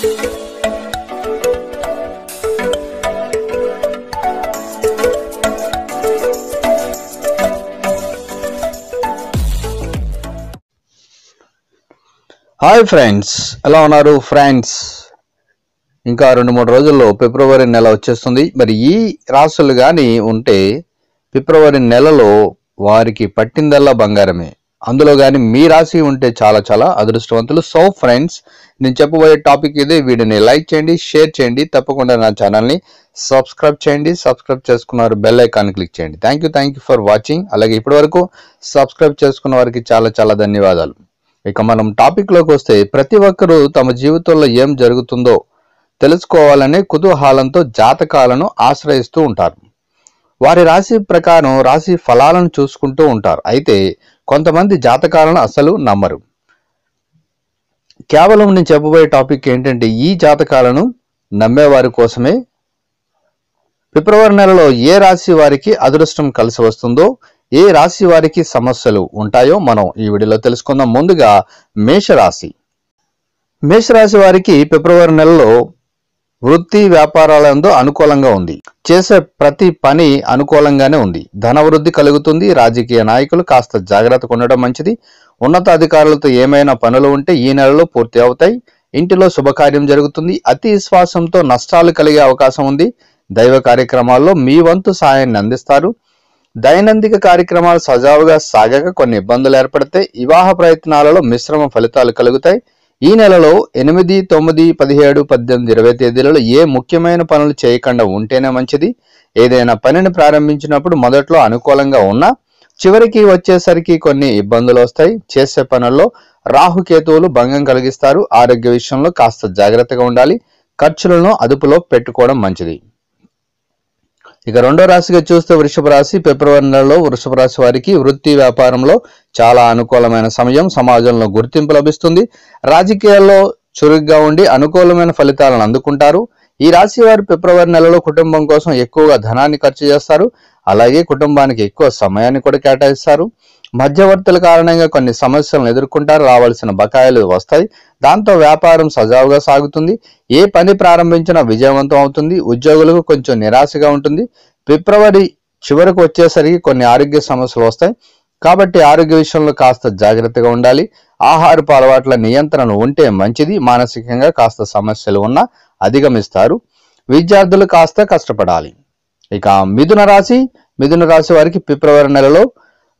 Hi friends ఎలా ఉన్నారు friends? ఇంకా రెండు మూడు రోజుల్లో ఫిబ్రవరి నెల వచ్చేస్తుంది. మరి ఈ రాసులు కానీ ఉంటే ఫిబ్రవరి నెలలో వారికి పట్టిందల్లా బంగారమే. అందులో కానీ మీ రాశి ఉంటే చాలా చాలా అదృష్టవంతులు. సో ఫ్రెండ్స్ నేను చెప్పబోయే టాపిక్ ఇది. వీడియోని లైక్ చేయండి షేర్ చేయండి. తప్పకుండా నా ఛానల్ని సబ్స్క్రైబ్ చేయండి. సబ్స్క్రైబ్ చేసుకున్నారు బెల్ ఐకాన్ క్లిక్ చేయండి. Thank you thank you for watching అలాగే ఇప్పటివరకు సబ్స్క్రైబ్ చేసుకున్న వారికి చాలా చాలా ధన్యవాదాలు. ఇక మనం టాపిక్లోకి వస్తే ప్రతి ఒక్కరూ తమ జీవితంలో ఏం జరుగుతుందో తెలుసుకోవాలనే కుతూహలంతో జాతకాలను ఆశ్రయిస్తూ ఉంటారు. వారి రాశి ప్రకారం రాశి ఫలాలను చూసుకుంటూ ఉంటారు. అయితే కొంతమంది జాతకాలను అసలు నమ్మరు. కేవలం నేను చెప్పబోయే టాపిక్ ఏంటంటే ఈ జాతకాలను నమ్మేవారి కోసమే ఫిబ్రవరి నెలలో ఏ రాశి వారికి అదృష్టం కలిసి వస్తుందో ఏ రాశి వారికి సమస్యలు ఉంటాయో మనం ఈ వీడియోలో తెలుసుకుందాం. ముందుగా మేషరాశి. మేషరాశి వారికి ఫిబ్రవరి నెలలో వృత్తి వ్యాపారాలందు అనుకూలంగా ఉంది. చేసే ప్రతి పని అనుకూలంగానే ఉంది. ధనవృద్ధి కలుగుతుంది. రాజకీయ నాయకులు కాస్త జాగ్రత్తగా ఉండడం మంచిది. ఉన్నతాధికారులతో ఏమైనా పనులు ఉంటే ఈ నెలలో పూర్తి అవుతాయి. ఇంటిలో శుభకార్యం జరుగుతుంది. అతి విశ్వాసంతో నష్టాలు కలిగే అవకాశం ఉంది. దైవ కార్యక్రమాల్లో మీ వంతు సాయాన్ని అందిస్తారు. దైనందిక కార్యక్రమాలు సజావుగా సాగక కొన్ని ఇబ్బందులు ఏర్పడితే వివాహ ప్రయత్నాలలో మిశ్రమ ఫలితాలు కలుగుతాయి. ఈ నెలలో ఎనిమిది తొమ్మిది పదిహేడు పద్దెనిమిది ఇరవై తేదీలలో ఏ ముఖ్యమైన పనులు చేయకుండా ఉంటేనే మంచిది? ఏదైనా పనిని ప్రారంభించినప్పుడు మొదట్లో అనుకూలంగా ఉన్నా చివరికి వచ్చేసరికి కొన్ని ఇబ్బందులు వస్తాయి. చేసే పనుల్లో రాహుకేతువులు భంగం కలిగిస్తారు. ఆరోగ్య విషయంలో కాస్త జాగ్రత్తగా ఉండాలి. ఖర్చులను అదుపులో పెట్టుకోవడం మంచిది. ఇక రెండో రాశిగా చూస్తే వృషభ రాశి ఫిబ్రవరి నెలలో వృషభ రాశి వారికి వృత్తి వ్యాపారంలో చాలా అనుకూలమైన సమయం సమాజంలో గుర్తింపు లభిస్తుంది. రాజకీయాల్లో చురుగ్గా ఉండి అనుకూలమైన ఫలితాలను అందుకుంటారు. ఈ రాశి వారు ఫిబ్రవరి నెలలో కుటుంబం కోసం ఎక్కువగా ధనాన్ని ఖర్చు చేస్తారు. అలాగే కుటుంబానికి ఎక్కువ సమయాన్ని కూడా కేటాయిస్తారు. మధ్యవర్తుల కారణంగా కొన్ని సమస్యలను ఎదుర్కొంటారు రావాల్సిన బకాయిలు వస్తాయి. దాంతో వ్యాపారం సజావుగా సాగుతుంది. ఏ పని ప్రారంభించినా విజయవంతం అవుతుంది. ఉద్యోగులకు కొంచెం నిరాశగా ఉంటుంది. ఫిబ్రవరి చివరకు వచ్చేసరికి కొన్ని ఆరోగ్య సమస్యలు వస్తాయి. కాబట్టి ఆరోగ్య విషయంలో కాస్త జాగ్రత్తగా ఉండాలి. ఆహారపు అలవాట్ల నియంత్రణ ఉంటే మంచిది. మానసికంగా కాస్త సమస్యలు ఉన్నా అధిగమిస్తారు. విద్యార్థులు కాస్త కష్టపడాలి. ఇక మిథున రాశి మిథున రాశి వారికి ఫిబ్రవరి నెలలో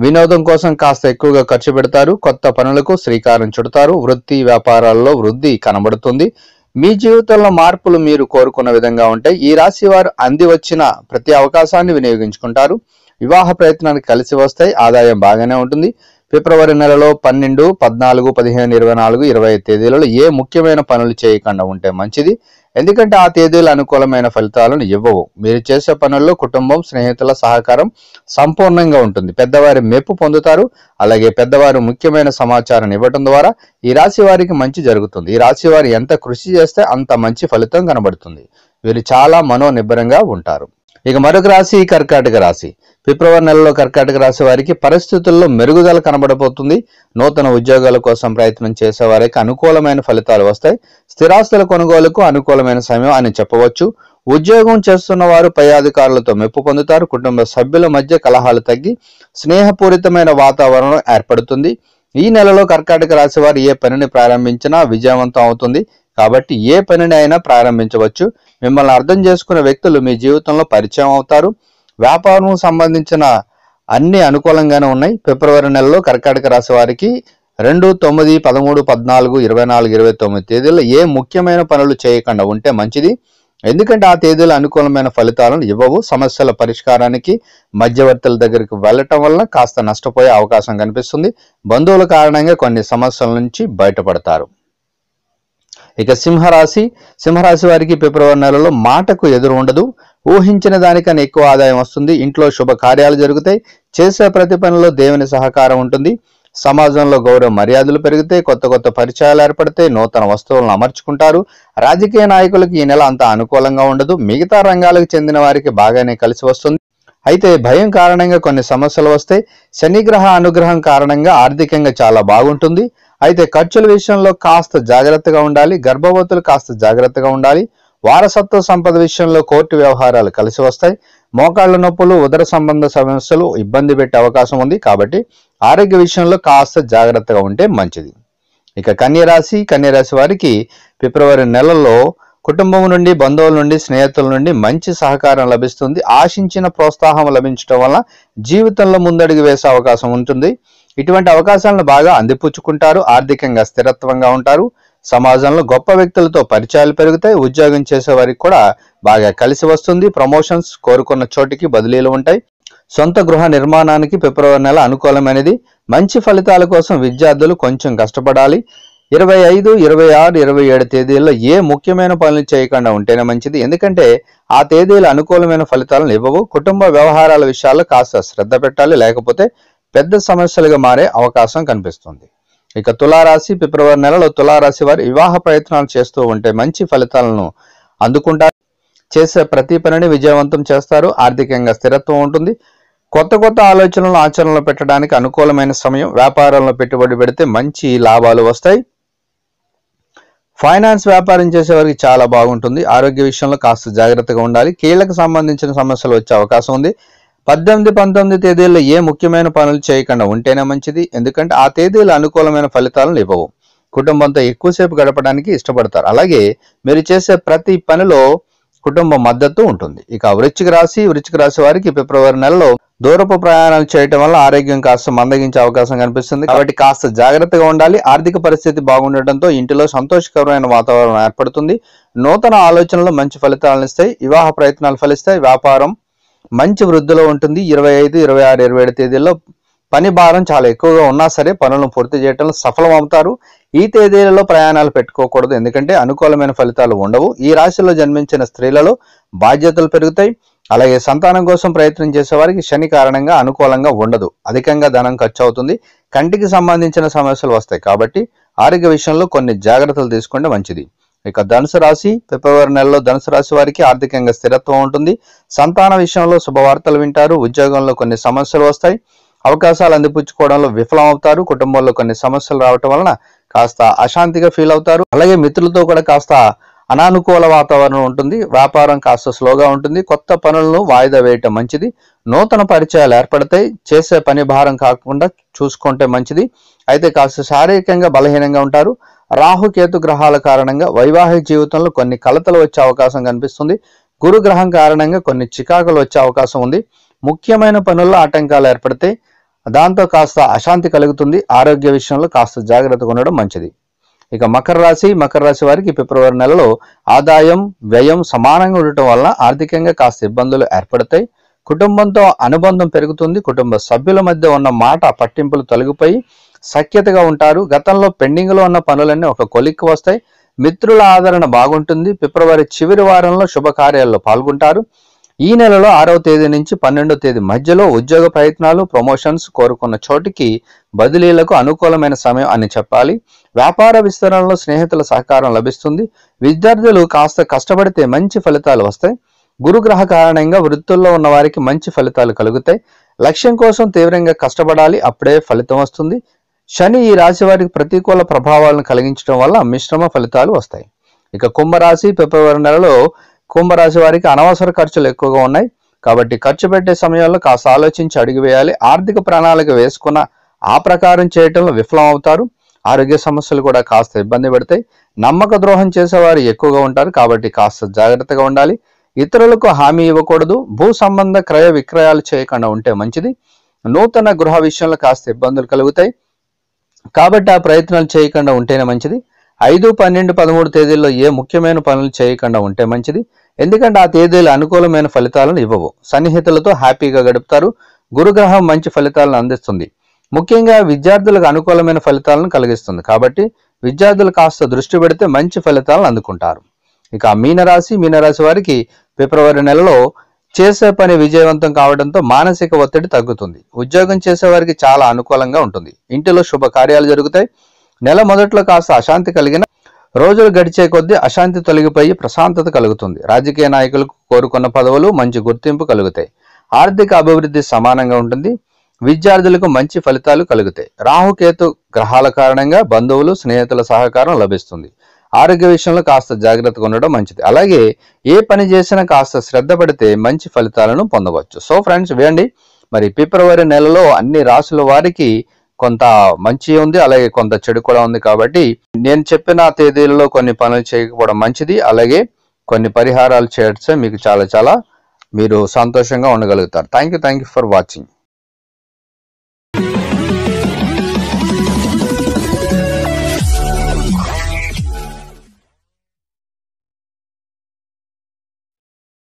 వినోదం కోసం కాస్త ఎక్కువగా ఖర్చు పెడతారు. కొత్త పనులకు శ్రీకారం చుడతారు. వృత్తి వ్యాపారాల్లో వృద్ధి కనబడుతుంది. మీ జీవితంలో మార్పులు మీరు కోరుకున్న విధంగా ఉంటాయి. ఈ రాశి వారు అంది వచ్చిన ప్రతి అవకాశాన్ని వినియోగించుకుంటారు. వివాహ ప్రయత్నానికి కలిసి వస్తాయి. ఆదాయం బాగానే ఉంటుంది. ఫిబ్రవరి నెలలో పన్నెండు పద్నాలుగు పదిహేను ఇరవై నాలుగు ఇరవై ఐదు తేదీలలో ఏ ముఖ్యమైన పనులు చేయకుండా ఉంటే మంచిది. ఎందుకంటే ఆ తేదీలు అనుకూలమైన ఫలితాలను ఇవ్వవు. మీరు చేసే పనుల్లో కుటుంబం స్నేహితుల సహకారం సంపూర్ణంగా ఉంటుంది. పెద్దవారి మెప్పు పొందుతారు. అలాగే పెద్దవారు ముఖ్యమైన సమాచారాన్ని ఇవ్వటం ద్వారా ఈ రాశి వారికి మంచి జరుగుతుంది. ఈ రాశి వారు ఎంత కృషి చేస్తే అంత మంచి ఫలితం కనబడుతుంది. వీరు చాలా మనోనిబ్బరంగా ఉంటారు. ఇక మరొక రాశి కర్కాటక రాశి. ఫిబ్రవరి నెలలో కర్కాటక రాశి వారికి పరిస్థితుల్లో మెరుగుదల కనబడబోతుంది. నూతన ఉద్యోగాల కోసం ప్రయత్నం చేసేవారికి అనుకూలమైన ఫలితాలు వస్తాయి. స్థిరాస్తుల కొనుగోలుకు అనుకూలమైన సమయం అని చెప్పవచ్చు. ఉద్యోగం చేస్తున్న వారు పై అధికారులతో మెప్పు పొందుతారు. కుటుంబ సభ్యుల మధ్య కలహాలు తగ్గి స్నేహపూరితమైన వాతావరణం ఏర్పడుతుంది. ఈ నెలలో కర్కాటక రాశి వారు ఏ పనిని ప్రారంభించినా విజయవంతం అవుతుంది. కాబట్టి ఏ పనిని అయినా ప్రారంభించవచ్చు. మిమ్మల్ని అర్థం చేసుకునే వ్యక్తులు మీ జీవితంలో పరిచయం అవుతారు. వ్యాపారం సంబంధించిన అన్ని అనుకూలంగానే ఉన్నాయి. ఫిబ్రవరి నెలలో కర్కాటక రాశి వారికి రెండు తొమ్మిది పదమూడు పద్నాలుగు ఇరవై నాలుగు ఇరవై తొమ్మిది తేదీల్లో ఏ ముఖ్యమైన పనులు చేయకుండా ఉంటే మంచిది. ఎందుకంటే ఆ తేదీలు అనుకూలమైన ఫలితాలను ఇవ్వవు. సమస్యల పరిష్కారానికి మధ్యవర్తుల దగ్గరికి వెళ్ళటం వలన కాస్త నష్టపోయే అవకాశం కనిపిస్తుంది. బంధువుల కారణంగా కొన్ని సమస్యల నుంచి బయటపడతారు. ఇక సింహరాశి సింహరాశి వారికి ఫిబ్రవరి నెలలో మాటకు ఎదురు ఉండదు. ఊహించిన దానికన్నా ఎక్కువ ఆదాయం వస్తుంది. ఇంట్లో శుభకార్యాలు జరుగుతాయి. చేసే ప్రతి పనిలో దేవుని సహకారం ఉంటుంది. సమాజంలో గౌరవ మర్యాదలు పెరిగితే కొత్త కొత్త పరిచయాలు ఏర్పడితే నూతన వస్తువులను అమర్చుకుంటారు. రాజకీయ నాయకులకు ఈ నెల అంత అనుకూలంగా ఉండదు. మిగతా రంగాలకు చెందిన వారికి బాగానే కలిసి వస్తుంది. అయితే భయం కారణంగా కొన్ని సమస్యలు వస్తాయి. శనిగ్రహ అనుగ్రహం కారణంగా ఆర్థికంగా చాలా బాగుంటుంది. అయితే ఖర్చుల విషయంలో కాస్త జాగ్రత్తగా ఉండాలి గర్భవతులు కాస్త జాగ్రత్తగా ఉండాలి. వారసత్వ సంపద విషయంలో కోర్టు వ్యవహారాలు కలిసి వస్తాయి. మోకాళ్ళ నొప్పులు ఉదర సంబంధ సమస్యలు ఇబ్బంది పెట్టే అవకాశం ఉంది కాబట్టి ఆరోగ్య విషయంలో కాస్త జాగ్రత్తగా ఉంటే మంచిది. ఇక కన్యరాశి కన్యరాశి వారికి ఫిబ్రవరి నెలలో కుటుంబం నుండి బంధువుల నుండి స్నేహితుల నుండి మంచి సహకారం లభిస్తుంది. ఆశించిన ప్రోత్సాహం లభించడం వల్ల జీవితంలో ముందడుగు వేసే అవకాశం ఉంటుంది. ఇటువంటి అవకాశాలను బాగా అందిపుచ్చుకుంటారు ఆర్థికంగా స్థిరత్వంగా ఉంటారు. సమాజంలో గొప్ప వ్యక్తులతో పరిచయాలు పెరుగుతాయి ఉద్యోగం చేసే వారికి కూడా బాగా కలిసి వస్తుంది. ప్రమోషన్స్ కోరుకున్న చోటికి బదిలీలు ఉంటాయి. సొంత గృహ నిర్మాణానికి ఫిబ్రవరి నెల అనుకూలమైనది. మంచి ఫలితాల కోసం విద్యార్థులు కొంచెం కష్టపడాలి. ఇరవై ఐదు ఇరవై ఆరు ఇరవై ఏడు తేదీల్లో ఏ ముఖ్యమైన పనులు చేయకుండా ఉంటేనే మంచిది. ఎందుకంటే ఆ తేదీలు అనుకూలమైన ఫలితాలను ఇవ్వవు. కుటుంబ వ్యవహారాల విషయాల్లో కాస్త శ్రద్ధ పెట్టాలి. లేకపోతే పెద్ద సమస్యలుగా మారే అవకాశం కనిపిస్తుంది. ఇక తులారాశి ఫిబ్రవరి నెలలో తులారాశి వారు వివాహ ప్రయత్నాలు చేస్తూ ఉంటే మంచి ఫలితాలను అందుకుంటారు చేసే ప్రతి పనిని విజయవంతం చేస్తారు. ఆర్థికంగా స్థిరత్వం ఉంటుంది. కొత్త కొత్త ఆలోచనలు ఆచరణలో పెట్టడానికి అనుకూలమైన సమయం వ్యాపారంలో పెట్టుబడి పెడితే మంచి లాభాలు వస్తాయి. ఫైనాన్స్ వ్యాపారం చేసేవారికి చాలా బాగుంటుంది. ఆరోగ్య విషయంలో కాస్త జాగ్రత్తగా ఉండాలి. కీళ్ళకు సంబంధించిన సమస్యలు వచ్చే అవకాశం ఉంది. పద్దెనిమిది పంతొమ్మిది తేదీల్లో ఏ ముఖ్యమైన పనులు చేయకుండా ఉంటేనే మంచిది. ఎందుకంటే ఆ తేదీలు అనుకూలమైన ఫలితాలను ఇవ్వవు కుటుంబంతో ఎక్కువసేపు గడపడానికి ఇష్టపడతారు. అలాగే మీరు చేసే ప్రతి పనిలో కుటుంబ మద్దతు ఉంటుంది. ఇక వృశ్చిక రాశి వృశ్చిక రాశి వారికి ఫిబ్రవరి నెలలో దూరపు ప్రయాణాలు చేయటం వల్ల ఆరోగ్యం కాస్త మందగించే అవకాశం కనిపిస్తుంది. కాబట్టి కాస్త జాగ్రత్తగా ఉండాలి. ఆర్థిక పరిస్థితి బాగుండటంతో ఇంటిలో సంతోషకరమైన వాతావరణం ఏర్పడుతుంది. నూతన ఆలోచనలు మంచి ఫలితాలను ఇస్తాయి. వివాహ ప్రయత్నాలు ఫలిస్తాయి. వ్యాపారం మంచి వృద్ధిలో ఉంటుంది. ఇరవై ఐదు ఇరవై ఆరు ఇరవై ఏడు తేదీల్లో పని భారం చాలా ఎక్కువగా ఉన్నా సరే పనులను పూర్తి చేయడంలో సఫలం అవుతారు ఈ తేదీలలో ప్రయాణాలు పెట్టుకోకూడదు. ఎందుకంటే అనుకూలమైన ఫలితాలు ఉండవు. ఈ రాశిలో జన్మించిన స్త్రీలలో బాధ్యతలు పెరుగుతాయి. అలాగే సంతానం కోసం ప్రయత్నం చేసేవారికి శని కారణంగా అనుకూలంగా ఉండదు. అధికంగా ధనం ఖర్చు అవుతుంది. కంటికి సంబంధించిన సమస్యలు వస్తాయి. కాబట్టి ఆరోగ్య విషయంలో కొన్ని జాగ్రత్తలు తీసుకుంటే మంచిది. ఇక ధనుసు రాశి ఫిబ్రవరి నెలలో ధనుసు రాశి వారికి ఆర్థికంగా స్థిరత్వం ఉంటుంది. సంతాన విషయంలో శుభవార్తలు వింటారు. ఉద్యోగంలో కొన్ని సమస్యలు వస్తాయి. అవకాశాలు అందిపుచ్చుకోవడంలో విఫలమవుతారు. కుటుంబంలో కొన్ని సమస్యలు రావటం వలన కాస్త అశాంతిగా ఫీల్ అవుతారు. అలాగే మిత్రులతో కూడా కాస్త అనానుకూల వాతావరణం ఉంటుంది. వ్యాపారం కాస్త స్లోగా ఉంటుంది. కొత్త పనులను వాయిదా వేయటం మంచిది. నూతన పరిచయాలు ఏర్పడతాయి. చేసే పని భారం కాకుండా చూసుకుంటే మంచిది. అయితే కాస్త శారీరకంగా బలహీనంగా ఉంటారు. రాహుకేతు గ్రహాల కారణంగా వైవాహిక జీవితంలో కొన్ని కలతలు వచ్చే అవకాశం కనిపిస్తుంది. గురు గ్రహం కారణంగా కొన్ని చికాకులు వచ్చే అవకాశం ఉంది. ముఖ్యమైన పనుల్లో ఆటంకాలు ఏర్పడితే దాంతో కాస్త అశాంతి కలుగుతుంది. ఆరోగ్య విషయంలో కాస్త జాగ్రత్తగా ఉండడం మంచిది. ఇక మకర రాశి మకర రాశి వారికి ఫిబ్రవరి నెలలో ఆదాయం వ్యయం సమానంగా ఉండటం వల్ల ఆర్థికంగా కాస్త ఇబ్బందులు ఏర్పడతాయి. కుటుంబంతో అనుబంధం పెరుగుతుంది. కుటుంబ సభ్యుల మధ్య ఉన్న మాట పట్టింపులు తొలగిపోయి సఖ్యతగా ఉంటారు. గతంలో పెండింగ్లో ఉన్న పనులన్నీ ఒక కొలిక్కి వస్తాయి. మిత్రుల ఆదరణ బాగుంటుంది. ఫిబ్రవరి చివరి వారంలో శుభకార్యాల్లో పాల్గొంటారు. ఈ నెలలో ఆరవ తేదీ నుంచి పన్నెండో తేదీ మధ్యలో ఉద్యోగ ప్రయత్నాలు ప్రమోషన్స్ కోరుకున్న చోటికి బదిలీలకు అనుకూలమైన సమయం అని చెప్పాలి. వ్యాపార విస్తరణలో స్నేహితుల సహకారం లభిస్తుంది. విద్యార్థులు కాస్త కష్టపడితే మంచి ఫలితాలు వస్తాయి. గురుగ్రహ కారణంగా వృత్తుల్లో ఉన్న వారికి మంచి ఫలితాలు కలుగుతాయి. లక్ష్యం కోసం తీవ్రంగా కష్టపడాలి. అప్పుడే ఫలితం వస్తుంది. శని ఈ రాశి వారికి ప్రతికూల ప్రభావాలను కలిగించడం వల్ల మిశ్రమ ఫలితాలు వస్తాయి. ఇక కుంభరాశి ఫిబ్రవరి నెలలో కుంభరాశి వారికి అనవసర ఖర్చులు ఎక్కువగా ఉన్నాయి. కాబట్టి ఖర్చు పెట్టే సమయంలో కాస్త ఆలోచించి అడిగివేయాలి ఆర్థిక ప్రణాళిక వేసుకున్న ఆ ప్రకారం చేయటంలో విఫలం అవుతారు ఆరోగ్య సమస్యలు కూడా కాస్త ఇబ్బంది పెడతాయి. నమ్మక ద్రోహం చేసేవారు ఎక్కువగా ఉంటారు. కాబట్టి కాస్త జాగ్రత్తగా ఉండాలి. ఇతరులకు హామీ ఇవ్వకూడదు. భూ సంబంధ క్రయ విక్రయాలు చేయకుండా ఉంటే మంచిది. నూతన గృహ విషయంలో కాస్త ఇబ్బందులు కలుగుతాయి. కాబట్టి ఆ ప్రయత్నాలు చేయకుండా ఉంటేనే మంచిది. ఐదు పన్నెండు పదమూడు తేదీల్లో ఏ ముఖ్యమైన పనులు చేయకుండా ఉంటే మంచిది. ఎందుకంటే ఆ తేదీలు అనుకూలమైన ఫలితాలను ఇవ్వవు. సన్నిహితులతో హ్యాపీగా గడుపుతారు. గురుగ్రహం మంచి ఫలితాలను అందిస్తుంది. ముఖ్యంగా విద్యార్థులకు అనుకూలమైన ఫలితాలను కలిగిస్తుంది. కాబట్టి విద్యార్థులు కాస్త దృష్టి పెడితే మంచి ఫలితాలను అందుకుంటారు. ఇక మీనరాశి మీనరాశి వారికి ఫిబ్రవరి నెలలో చేసే పని విజయవంతం కావడంతో మానసిక ఒత్తిడి తగ్గుతుంది. ఉద్యోగం చేసేవారికి చాలా అనుకూలంగా ఉంటుంది. ఇంటిలో శుభ కార్యాలు జరుగుతాయి. నెల మొదట్లో కాస్త అశాంతి కలిగిన రోజులు గడిచే కొద్దీ అశాంతి తొలగిపోయి ప్రశాంతత కలుగుతుంది. రాజకీయ నాయకులకు కోరుకున్న పదవులు మంచి గుర్తింపు కలుగుతాయి. ఆర్థిక అభివృద్ధి సమానంగా ఉంటుంది. విద్యార్థులకు మంచి ఫలితాలు కలుగుతాయి. రాహుకేతు గ్రహాల కారణంగా బంధువులు స్నేహితుల సహకారం లభిస్తుంది. ఆరోగ్య విషయంలో కాస్త జాగ్రత్తగా ఉండడం మంచిది. అలాగే ఏ పని చేసినా కాస్త శ్రద్ధ పడితే మంచి ఫలితాలను పొందవచ్చు. సో ఫ్రెండ్స్ వేయండి. మరి ఫిబ్రవరి నెలలో అన్ని రాసుల వారికి కొంత మంచి ఉంది అలాగే కొంత చెడు కూడా ఉంది కాబట్టి నేను చెప్పిన తేదీలలో కొన్ని పనులు చేయకపోవడం మంచిది. అలాగే కొన్ని పరిహారాలు చేయడం మీకు చాలా చాలా మీరు సంతోషంగా ఉండగలుగుతారు. Thank you thank you for watching.